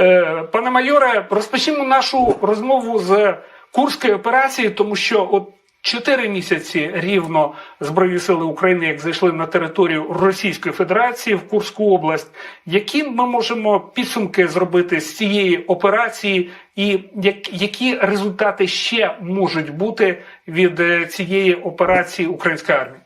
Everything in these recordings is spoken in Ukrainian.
Е, Пане майоре, розпочнемо нашу розмову з Курської операції, тому що от чотири місяці рівно Збройні сили України, як зайшли на територію Російської Федерації в Курську область. Які ми можемо підсумки зробити з цієї операції, і які результати ще можуть бути від е, цієї операції української армії?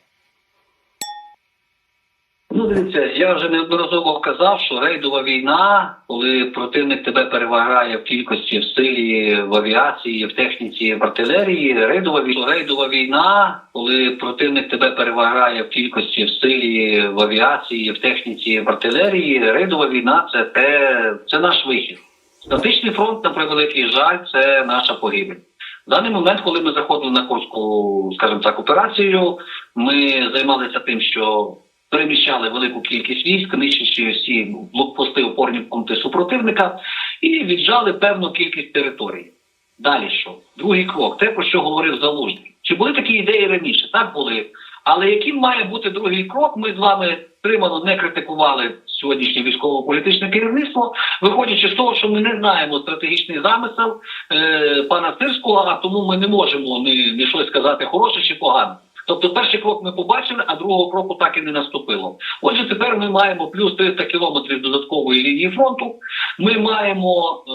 Ну, дивіться, я вже неодноразово казав, що рейдова війна, коли противник тебе перевагає в кількості в силі, в авіації, в техніці, в артилерії. Рейдова війна, рейдова війна, коли противник тебе перевагає в кількості в силі, в авіації, в техніці, в артилерії. Рейдова війна це те, це наш вихід. Статичний фронт, на превеликий жаль, це наша погибель. В даний момент, коли ми заходили на Курську, скажімо так, операцію, ми займалися тим, що переміщали велику кількість військ, нищачи всі блокпости, опорні пункти супротивника, і віджали певну кількість територій. Далі що? Другий крок, те, про що говорив Залужний. Чи були такі ідеї раніше? Так були. Але яким має бути другий крок, ми з вами тримано не критикували сьогоднішнє військово-політичне керівництво, виходячи з того, що ми не знаємо стратегічний замисел е, пана Сирського, а тому ми не можемо ні, ні щось сказати хороше чи погане. Тобто перший крок ми побачили, а другого кроку так і не наступило. Отже, тепер ми маємо плюс 300 кілометрів додаткової лінії фронту. Ми маємо е,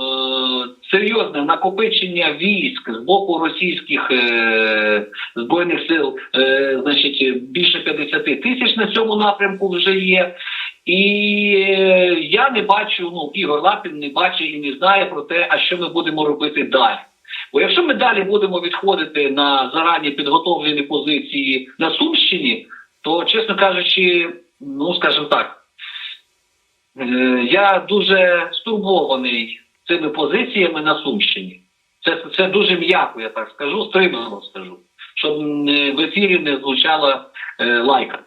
серйозне накопичення військ з боку російських е, збройних сил, е, значить більше 50 тисяч на цьому напрямку вже є. І е, я не бачу, ну Ігор Лапін не бачить і не знає про те, а що ми будемо робити далі. Бо якщо ми далі будемо відходити на зарані підготовлені позиції на Сумщині, то, чесно кажучи, ну скажімо так, е, я дуже стурбований цими позиціями на Сумщині. Це, це дуже м'яко, я так скажу, стримано скажу, щоб в ефірі не звучала е, лайка.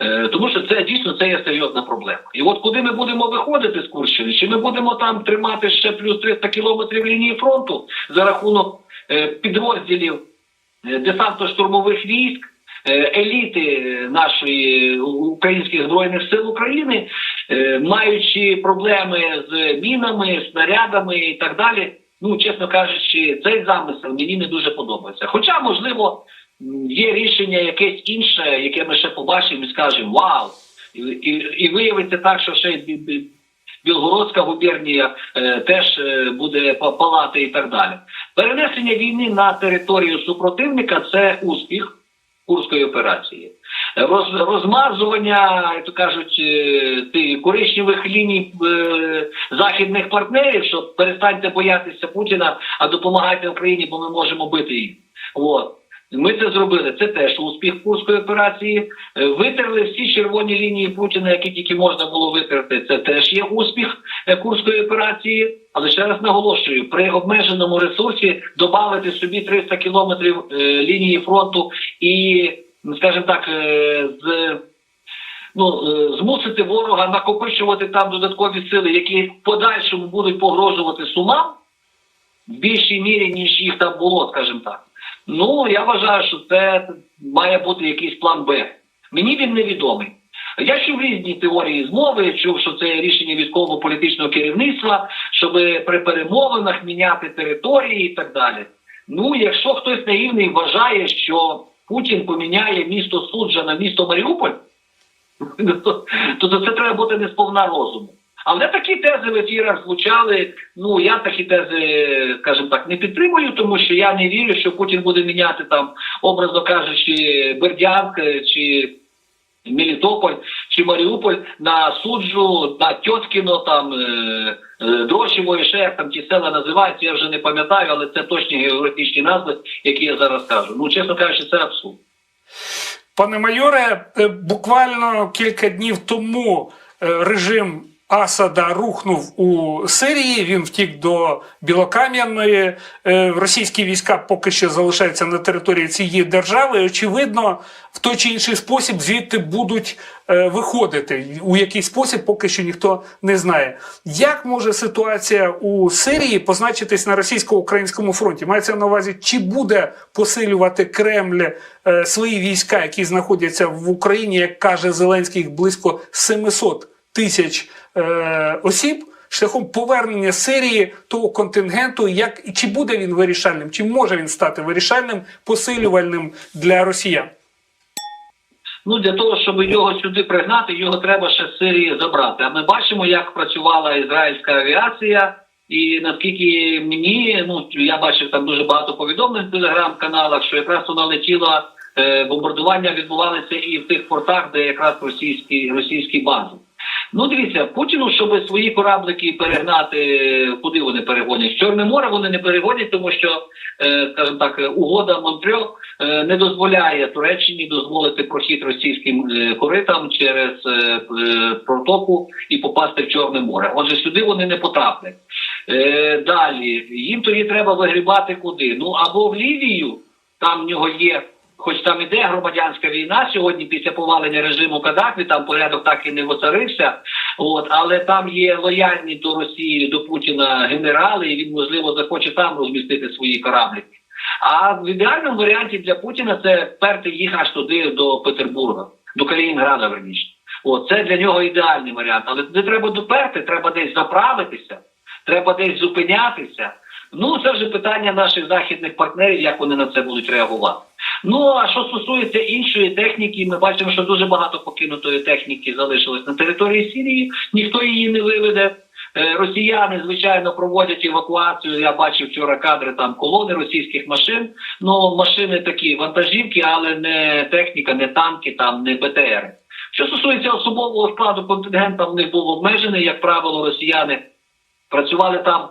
Е, Тому що це дійсно це є серйозна проблема. І от куди ми будемо виходити з Курщини, чи ми будемо там тримати ще плюс 300 кілометрів лінії фронту за рахунок е, підрозділів е, десантно-штурмових військ, еліти нашої українських збройних сил України, маючи проблеми з мінами, снарядами і так далі. Ну, чесно кажучи, цей замисел мені не дуже подобається. Хоча, можливо, є рішення якесь інше, яке ми ще побачимо і скажемо вау! І, і, і виявиться так, що ще Білгородська губернія е, теж е, буде палати і так далі. Перенесення війни на територію супротивника це успіх Курської операції. Роз, розмазування, як то кажуть, е, коричневих ліній е, західних партнерів, що перестаньте боятися Путіна, а допомагайте Україні, бо ми можемо бити їх. От. Ми це зробили. Це теж успіх Курської операції. Е, Витерли всі червоні лінії Путіна, які тільки можна було витерти. Це теж є успіх е, Курської операції. Але ще раз наголошую, при обмеженому ресурсі додати собі 300 кілометрів е, лінії фронту і, ну, скажімо так, з ну, змусити ворога накопичувати там додаткові сили, які в подальшому будуть погрожувати сумам в більшій мірі, ніж їх там було, скажімо так. Ну, я вважаю, що це має бути якийсь план Б. Мені він невідомий. Я чув різні теорії змови, чув, що це рішення військово-політичного керівництва, щоб при перемовинах міняти території і так далі. Ну, якщо хтось наївний вважає, що Путін поміняє місто Суджа на місто Маріуполь, то, то це треба бути не сповна розуму. Але такі тези в ефірах звучали. Ну я такі тези, скажімо так, не підтримую, тому що я не вірю, що Путін буде міняти там, образно кажучи, Бердянськ е, чи Мелітополь чи Маріуполь на суджу, на Тьоткіно, там е, е, Дрочево і ще як там ті села називаються, я вже не пам'ятаю, але це точні географічні назви, які я зараз кажу. Ну, чесно кажучи, це абсурд. Пане майоре, е, буквально кілька днів тому режим Асада рухнув у Сирії. Він втік до Білокам'яної. Е, Російські війська поки що залишаються на території цієї держави. Очевидно, в той чи інший спосіб звідти будуть е, виходити. У який спосіб поки що ніхто не знає. Як може ситуація у Сирії позначитись на російсько-українському фронті? Мається на увазі, чи буде посилювати Кремль е, свої війська, які знаходяться в Україні, як каже Зеленський, близько 700 тисяч е, осіб. шляхом повернення Сирії того контингенту, як чи буде він вирішальним, чи може він стати вирішальним, посилювальним для росіян? Ну для того, щоб його сюди пригнати, його треба ще з Сирії забрати. А ми бачимо, як працювала ізраїльська авіація. І наскільки мені, ну я бачив там дуже багато повідомлень в телеграм-каналах, що якраз вона летіла, е, бомбардування відбувалися і в тих портах, де якраз російські російські бази. Ну дивіться, Путіну, щоб свої кораблики перегнати, куди вони перегонять? Чорне море вони не перегонять, тому що, е, скажімо так, угода Монтрьо е, не дозволяє Туреччині дозволити прохід російським е, коритам через протоку і попасти в Чорне море. Отже, сюди вони не потраплять. Далі їм тоді треба вигрібати куди? Ну або в Лівію, там в нього є. Хоч там іде громадянська війна сьогодні після повалення режиму Каддафі, там порядок так і не воцарився. От але там є лояльні до Росії, до Путіна генерали, і він можливо захоче там розмістити свої кораблі. А в ідеальному варіанті для Путіна це перти їх аж туди до Петербурга, до Калінінграда верніше. От це для нього ідеальний варіант. Але туди треба доперти, треба десь заправитися, треба десь зупинятися. Ну це вже питання наших західних партнерів, як вони на це будуть реагувати. Ну а що стосується іншої техніки, ми бачимо, що дуже багато покинутої техніки залишилось на території Сирії. Ніхто її не виведе. Е, Росіяни, звичайно, проводять евакуацію. Я бачив вчора кадри там колони російських машин. Ну машини такі вантажівки, але не техніка, не танки, там не БТР. Що стосується особового складу контингента, в них був обмежений, як правило, росіяни. Працювали там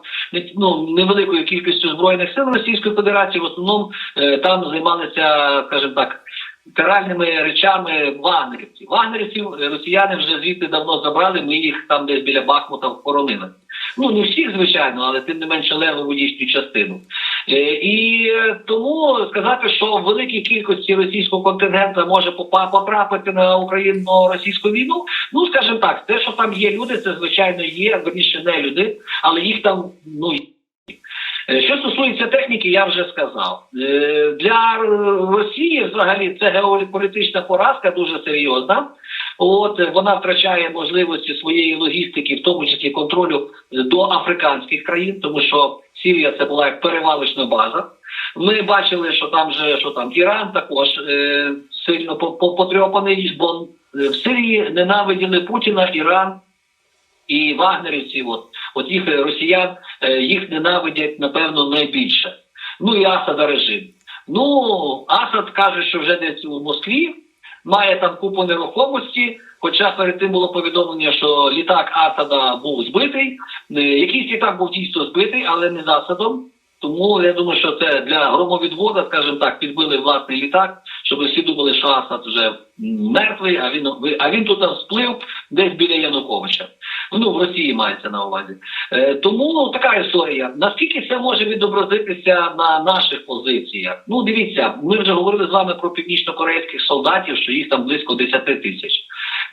ну, невеликою кількістю збройних сил Російської Федерації. В основному е, там займалися, скажімо так, каральними речами вагнерівців. Вагнерівців е, росіяни вже звідти давно забрали. Ми їх там десь біля Бахмута вхоронили. Ну не всіх, звичайно, але тим не менше левову їхню частину. Е, І е, тому сказати, що в великій кількості російського контингента може потрапити на україно-російську війну. Ну скажімо так, те, що там є люди, це звичайно є, верніше не люди, але їх там ну. Е, Що стосується техніки, я вже сказав. Для Росії взагалі це геополітична поразка дуже серйозна. От вона втрачає можливості своєї логістики, в тому числі контролю до африканських країн, тому що Сірія це була як перевалочна база. Ми бачили, що там же що там Іран також е, сильно по- по- потрьопаний, бо е, в Сирії ненавиділи Путіна, Іран і вагнерівців. От, от їх е, росіян е, їх ненавидять напевно найбільше. Ну і Асада режим. Ну Асад каже, що вже десь у Москві має там купу нерухомості. Хоча перед тим було повідомлення, що літак Асада був збитий. Е, Якийсь літак був дійсно збитий, але не з Асадом. Тому я думаю, що це для громовідвода, скажімо так, підбили власний літак, щоб всі думали, що Асад вже мертвий, а він а він тут сплив десь біля Януковича. Ну в Росії мається на увазі. Е, тому така історія. Наскільки це може відобразитися на наших позиціях? Ну дивіться, ми вже говорили з вами про північно-корейських солдатів, що їх там близько 10 тисяч.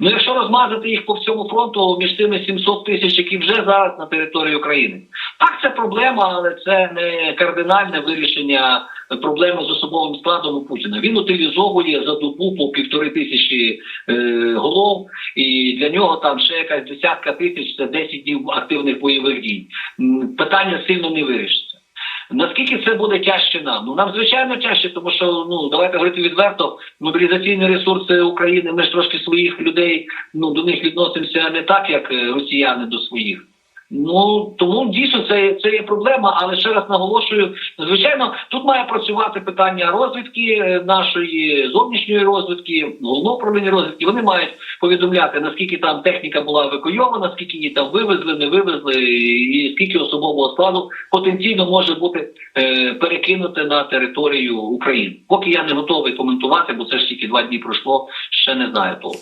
Ну, якщо розмазати їх по всьому фронту між тими 700 тисяч, які вже зараз на території України, так це проблема, але це не кардинальне вирішення проблеми з особовим складом у Путіна. Він утилізовує за добу по півтори тисячі е, голов, і для нього там ще якась десятка тисяч це 10 днів активних бойових дій. Питання сильно не вирішиться. Наскільки це буде тяжче нам? Ну нам звичайно тяжче, тому що ну давайте говорити відверто, мобілізаційні ресурси України. Ми ж трошки своїх людей ну до них відносимося не так, як е, росіяни до своїх. Ну тому дійсно це, це є проблема, але ще раз наголошую, звичайно, тут має працювати питання розвідки е, нашої зовнішньої розвідки, головного управління розвідки. Вони мають повідомляти наскільки там техніка була евакуйована, скільки її там вивезли, не вивезли, і скільки особового складу потенційно може бути е, перекинуте на територію України. Поки я не готовий коментувати, бо це ж тільки два дні пройшло, ще не знаю того.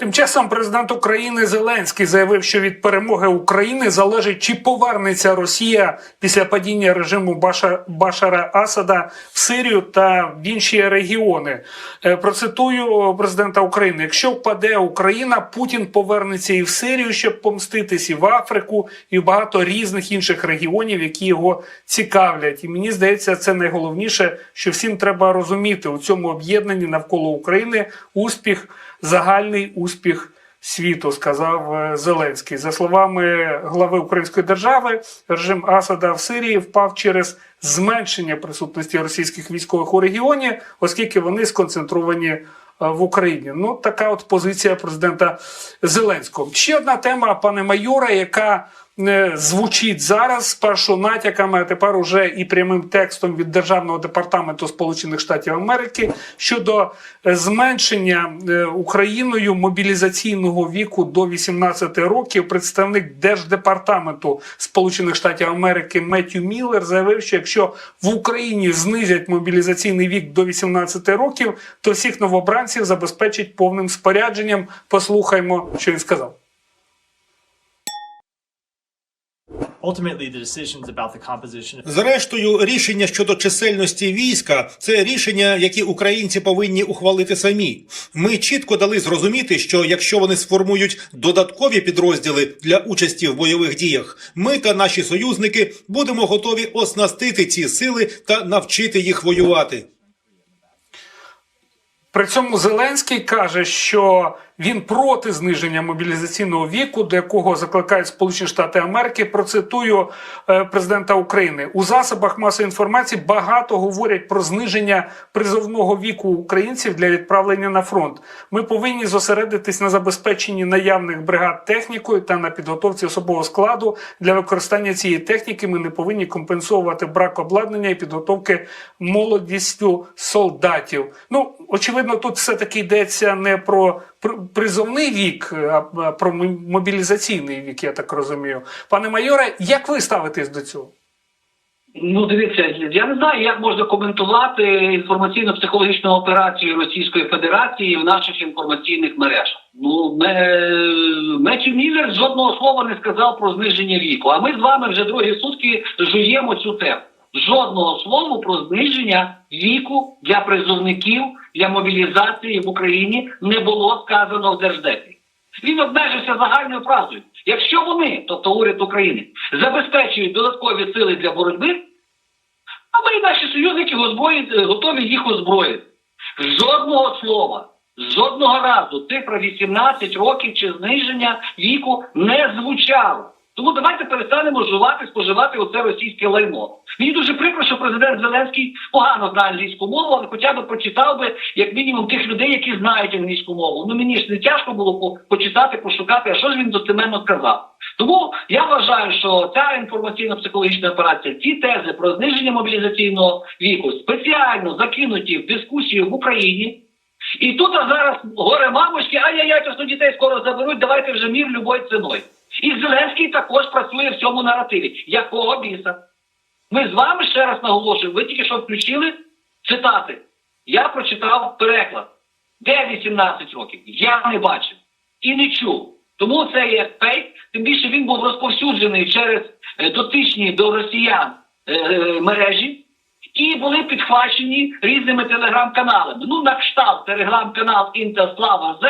Тим часом президент України Зеленський заявив, що від перемоги України залежить, чи повернеться Росія після падіння режиму Баша, Башара Асада в Сирію та в інші регіони. Е, Процитую президента України: якщо впаде Україна, Путін повернеться і в Сирію, щоб помститись, і в Африку, і в багато різних інших регіонів, які його цікавлять. І мені здається, це найголовніше, що всім треба розуміти у цьому об'єднанні навколо України успіх, загальний успіх світу, сказав е, Зеленський. За словами глави Української держави, режим Асада в Сирії впав через зменшення присутності російських військових у регіоні, оскільки вони сконцентровані е, в Україні. Ну, така от позиція президента Зеленського. Ще одна тема, пане майора, яка звучить зараз спершу натяками, а тепер уже і прямим текстом від Державного департаменту Сполучених Штатів Америки щодо е, зменшення е, Україною мобілізаційного віку до 18 років. Представник Держдепартаменту Сполучених Штатів Америки Меттю Міллер заявив, що якщо в Україні знизять мобілізаційний вік до 18 років, то всіх новобранців забезпечить повним спорядженням. Послухаймо, що він сказав. Зрештою, рішення щодо чисельності війська це рішення, які українці повинні ухвалити самі. Ми чітко дали зрозуміти, що якщо вони сформують додаткові підрозділи для участі в бойових діях, ми та наші союзники будемо готові оснастити ці сили та навчити їх воювати. При цьому Зеленський каже, що він проти зниження мобілізаційного віку, до якого закликають Сполучені Штати Америки. Процитую е, президента України у засобах масової інформації. Багато говорять про зниження призовного віку українців для відправлення на фронт. Ми повинні зосередитись на забезпеченні наявних бригад технікою та на підготовці особового складу для використання цієї техніки. Ми не повинні компенсувати брак обладнання і підготовки молодістю солдатів. Ну очевидно, тут все таки йдеться не про пр- призовний вік, а а про мобілізаційний вік, я так розумію. Пане майоре, як ви ставитесь до цього? Ну, дивіться, я не знаю, як можна коментувати інформаційно-психологічну операцію Російської Федерації в наших інформаційних мережах. Ну, Ме- Меттью Міллер жодного слова не сказав про зниження віку. А ми з вами вже другі сутки жуємо цю тему. Жодного слова про зниження віку для призовників для мобілізації в Україні не було сказано в Держдепі. Він обмежився загальною фразою. Якщо вони, тобто уряд України, забезпечують додаткові сили для боротьби, а ми і наші союзники готові їх озброїти. Жодного слова, жодного разу цифра 18 років чи зниження віку не звучало. Тому давайте перестанемо жувати, споживати оце російське лайно. Мені дуже прикро, що президент Зеленський погано знає англійську мову, але хоча б прочитав би як мінімум тих людей, які знають англійську мову. Ну мені ж не тяжко було почитати, пошукати, а що ж він достеменно сказав. Тому я вважаю, що ця інформаційно-психологічна операція, ці тези про зниження мобілізаційного віку спеціально закинуті в дискусію в Україні. І тут а зараз горе мамочки, ай-яй-яй, то дітей скоро заберуть, давайте вже мір любою ціною. І Зеленський також працює в цьому наративі. Якого біса? Ми з вами ще раз наголошую, ви тільки що включили цитати. Я прочитав переклад. Де 18 років? Я не бачив і не чув. Тому це є фейк, тим більше він був розповсюджений через е, дотичні до росіян е, е, мережі і були підхвачені різними телеграм-каналами. Ну, на кшталт телеграм-канал Інтерслава З,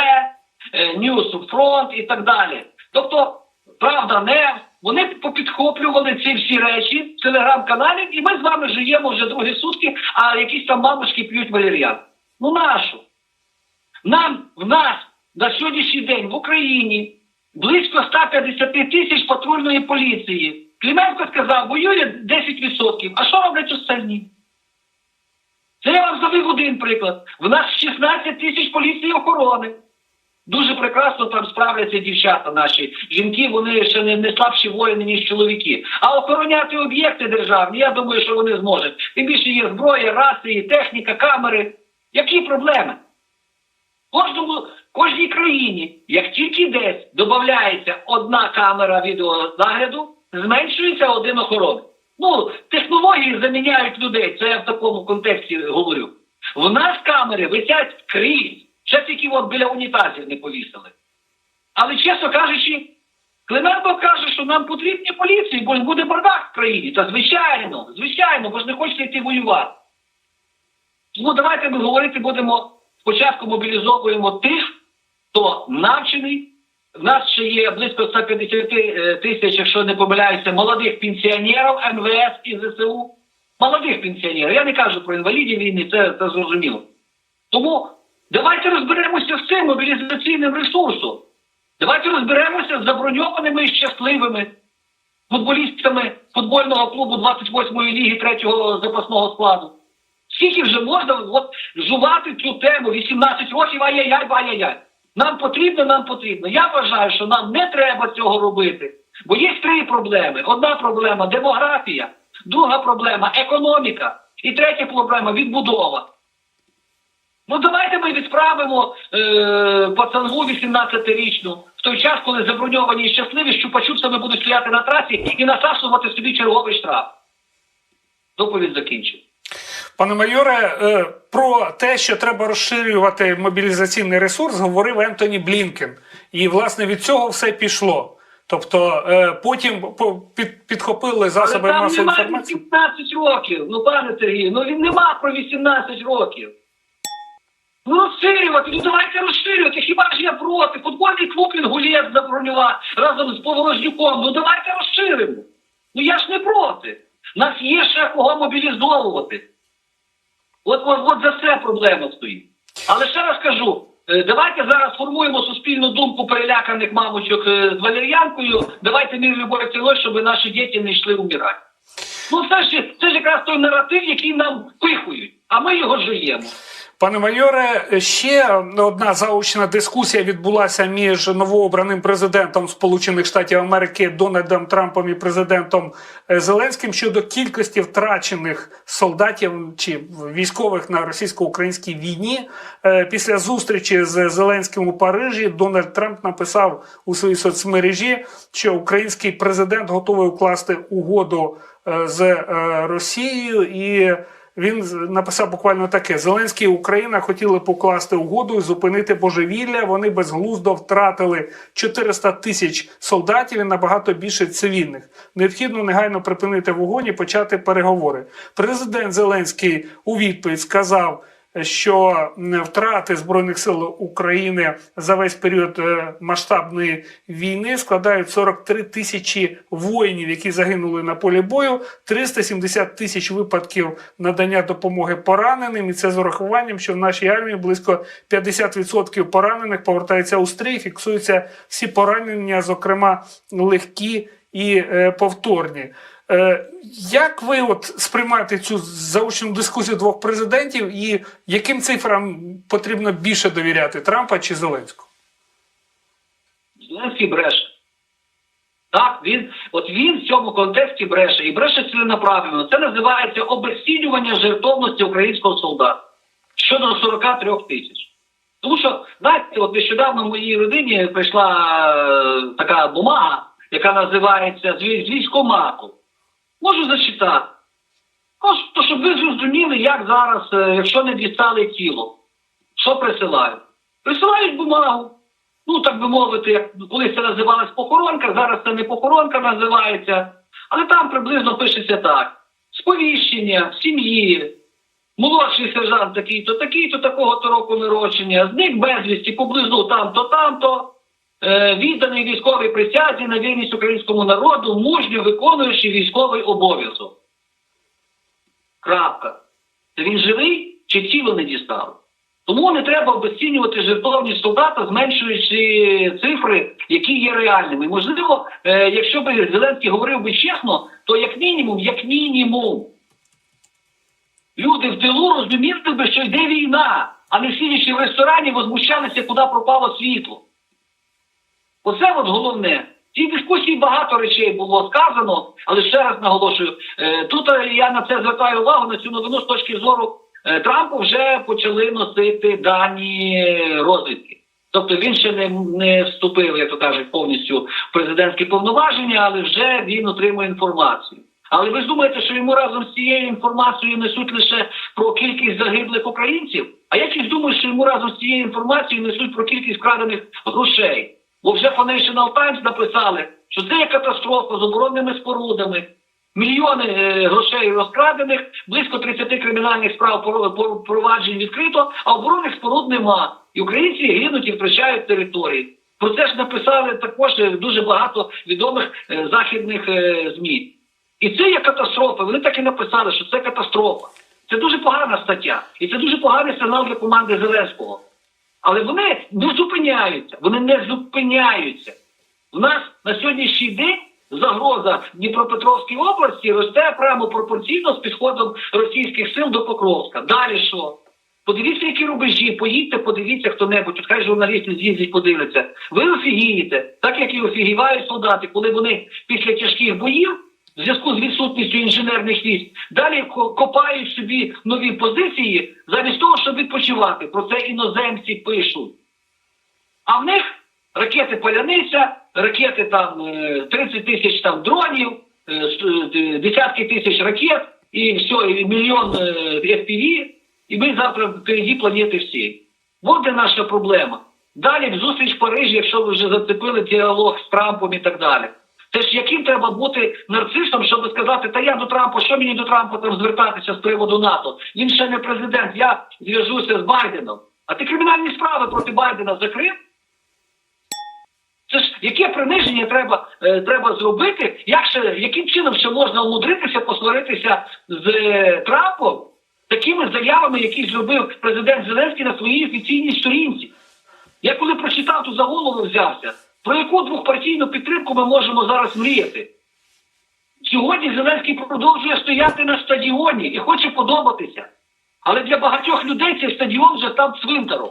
е, News Front і так далі. Тобто, правда, не вони попідхоплювали ці всі речі в телеграм-каналі, і ми з вами жиємо вже другі сутки, а якісь там мамочки п'ють валеріан. Ну нашу? Нам в нас на сьогоднішній день в Україні близько 150 тисяч патрульної поліції. Клименко сказав, воює 10%. А що роблять остальні? Це я вам завів один приклад. В нас 16 тисяч поліції охорони. Дуже прекрасно там справляться дівчата наші. Жінки, вони ще не, не слабші воїни, ніж чоловіки. А охороняти об'єкти державні, я думаю, що вони зможуть. Тим більше є зброя, рації, техніка, камери. Які проблеми? Кожному, кожній країні, як тільки десь додається одна камера відеонагляду, зменшується один охоронець. Ну, технології заміняють людей, це я в такому контексті говорю. В нас камери висять скрізь, ще тільки от біля унітазів не повісили. Але чесно кажучи, Клименко каже, що нам потрібні поліції, бо буде бардак в країні. Та звичайно, звичайно, бо ж не хочете йти воювати. Тому давайте ми говорити будемо спочатку мобілізовуємо тих, хто навчений. В нас ще є близько 150 е, тисяч, якщо не помиляюся, молодих пенсіонерів МВС і ЗСУ. Молодих пенсіонерів. Я не кажу про інвалідів війни, це, це зрозуміло. Тому давайте розберемося з цим мобілізаційним ресурсом. Давайте розберемося з заброньованими і щасливими футболістами футбольного клубу 28-ї ліги третього запасного складу. Скільки вже можна от, жувати цю тему 18 років, ай-яй-яй, ай-яй-яй. Нам потрібно, нам потрібно. Я вважаю, що нам не треба цього робити. Бо є три проблеми. Одна проблема демографія, друга проблема економіка, і третя проблема відбудова. Ну давайте ми відправимо е, пацангу 18-річну в той час, коли заброньовані і щасливі, що почупцями будуть стояти на трасі і насасувати собі черговий штраф. Доповідь закінчив. Пане майоре, е, про те, що треба розширювати мобілізаційний ресурс, говорив Ентоні Блінкен. І власне від цього все пішло. Тобто е, потім під, підхопили засоби Але там масової немає інформації. 18 років. Ну, пане Сергію, ну він нема про 18 років. Ну розширювати, ну давайте розширювати. Хіба ж я проти? Футбольний клуб Інгулєць забронював разом з Поворожнюком. Ну давайте розширимо. Ну я ж не проти. Нас є ще кого мобілізовувати. От, от, от за це проблема стоїть. Але ще раз кажу, е, давайте зараз формуємо суспільну думку переляканих мамочок е, з валер'янкою. Давайте мір любов ціною, щоб наші діти не йшли умирати. Ну це ж це ж якраз той наратив, який нам пихують, а ми його жуємо. Пане майоре, ще одна заочна дискусія відбулася між новообраним президентом Сполучених Штатів Америки Дональдом Трампом і президентом е, Зеленським щодо кількості втрачених солдатів чи військових на російсько-українській війні. Е, Після зустрічі з Зеленським у Парижі Дональд Трамп написав у своїй соцмережі, що український президент готовий укласти угоду е, з Росією і. Він написав буквально таке: Зеленський і Україна хотіли покласти угоду і зупинити божевілля. Вони безглуздо втратили 400 тисяч солдатів і набагато більше цивільних. Необхідно негайно припинити вогонь і почати переговори. Президент Зеленський у відповідь сказав. Що втрати збройних сил України за весь період е, масштабної війни складають 43 тисячі воїнів, які загинули на полі бою, 370 тисяч випадків надання допомоги пораненим, і це з урахуванням, що в нашій армії близько 50% поранених повертаються у стрій, фіксуються всі поранення, зокрема легкі і е, повторні. Е, як ви от сприймаєте цю заочну дискусію двох президентів, і яким цифрам потрібно більше довіряти Трампа чи Зеленського? Зеленський бреше. Так, він, от він в цьому контексті бреше і бреше ціленаправленно. Це називається обесцінювання жертовності українського солдата щодо 43 тисяч. Тому що, знаєте, от нещодавно в моїй родині прийшла е, така бумага, яка називається з вій- з військомату. Можу зачитати. Просто, щоб ви зрозуміли, як зараз, е, якщо не дістали тіло, що присилають? Присилають бумагу. Ну, так би мовити, як колись це називалась похоронка, зараз це не похоронка називається. Але там приблизно пишеться так: сповіщення сім'ї, молодший сержант такий-то, такий-то, такого-то року народження, зник безвісті поблизу там-то, там-то, відданий військовій присязі на вірність українському народу, мужньо виконуючи військовий обов'язок. Крапка. Це він живий чи тіло не дістав? Тому не треба обесцінювати жертовність солдата, зменшуючи цифри, які є реальними. Можливо, е, якщо б Зеленський говорив би чесно, то як мінімум, як мінімум, люди в тилу розуміли би, що йде війна, а не сидячи в ресторані, возмущалися, куди пропало світло. Оце от головне. Цій дискусії багато речей було сказано, але ще раз наголошую, е, тут е, я на це звертаю увагу на цю новину з точки зору е, Трампу вже почали носити дані розвідки. Тобто він ще не, не вступив, як то кажуть, повністю в президентські повноваження, але вже він отримує інформацію. Але ви думаєте, що йому разом з цією інформацією несуть лише про кількість загиблих українців? А я щось думаю, що йому разом з цією інформацією несуть про кількість вкрадених грошей. Бо вже Financial Times написали, що це є катастрофа з оборонними спорудами. Мільйони е, грошей розкрадених, близько 30 кримінальних справ проваджень відкрито, а оборонних споруд нема. І українці гинуть і втрачають території. Про це ж написали також е, дуже багато відомих е, західних е, ЗМІ. І це є катастрофа. Вони так і написали, що це катастрофа. Це дуже погана стаття. І це дуже поганий сигнал для команди Зеленського. Але вони не зупиняються. Вони не зупиняються. У нас на сьогоднішній день загроза Дніпропетровській області росте прямо пропорційно з підходом російських сил до Покровська. Далі що? Подивіться, які рубежі, поїдьте, подивіться хто-небудь, хай журналісти з'їздять, подивляться. Ви офігієте, так як і офігівають солдати, коли вони після тяжких боїв, в зв'язку з відсутністю інженерних військ, далі копають собі нові позиції, замість того, щоб відпочивати. Про це іноземці пишуть. А в них ракети Поляниця, ракети там е, 30 тисяч там дронів, е, е, десятки тисяч ракет і все, і мільйон е, FPV, і ми завтра впереді планети всі. От де наша проблема. Далі в зустріч в Парижі, якщо ви вже зацепили діалог з Трампом і так далі. Це ж яким треба бути нарцисом, щоб сказати, та я до Трампа, що мені до Трампа там звертатися з приводу НАТО? Він ще не президент, я зв'яжуся з Байденом. А ти кримінальні справи проти Байдена закрив? Це ж яке приниження треба, е, треба зробити? Як ще, яким чином ще можна умудритися посваритися з е, Трампом такими заявами, які зробив президент Зеленський на своїй офіційній сторінці? Я коли прочитав, то за голову взявся. Про яку двохпартійну підтримку ми можемо зараз мріяти? Сьогодні Зеленський продовжує стояти на стадіоні і хоче подобатися. Але для багатьох людей цей стадіон вже став цвинтаром.